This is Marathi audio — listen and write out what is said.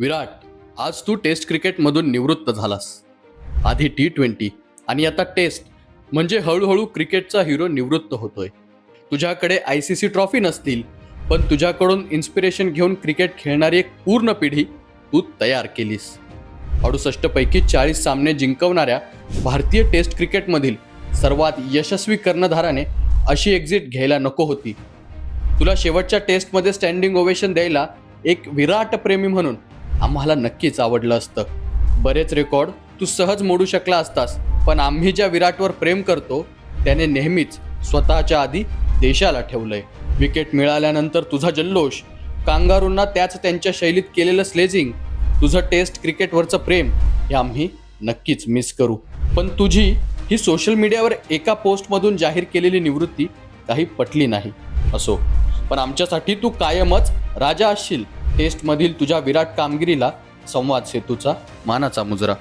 विराट आज तू टेस्ट क्रिकेटमधून निवृत्त झालास. आधी टी ट्वेंटी आणि आता टेस्ट म्हणजे हळूहळू क्रिकेटचा हिरो निवृत्त होतोय. तुझ्याकडे आय सी सी ट्रॉफी नसतील पण तुझ्याकडून इन्स्पिरेशन घेऊन क्रिकेट खेळणारी एक पूर्ण पिढी तू तयार केलीस. अडुसष्टपैकी चाळीस सामने जिंकवणाऱ्या भारतीय टेस्ट क्रिकेटमधील सर्वात यशस्वी कर्णधाराने अशी एक्झिट घ्यायला नको होती. तुला शेवटच्या टेस्टमध्ये स्टँडिंग ओवेशन द्यायला एक विराट प्रेमी म्हणून आम्हाला नक्कीच आवडलं असतं. बरेच रेकॉर्ड तू सहज मोडू शकला असतास पण आम्ही ज्या विराटवर प्रेम करतो त्याने नेहमीच स्वतःच्या आधी देशाला ठेवलंय. विकेट मिळाल्यानंतर तुझा जल्लोष कांगारूंना त्याच त्यांच्या शैलीत केलेलं स्लेजिंग तुझं टेस्ट क्रिकेटवरचं प्रेम हे आम्ही नक्कीच मिस करू. पण तुझी ही सोशल मीडियावर एका पोस्टमधून जाहीर केलेली निवृत्ती काही पटली नाही असो. पण आमच्यासाठी तू कायमच राजा असशील. टेस्टमधील तुझ्या विराट कामगिरीला संवाद सेतूचा मानाचा मुजरा.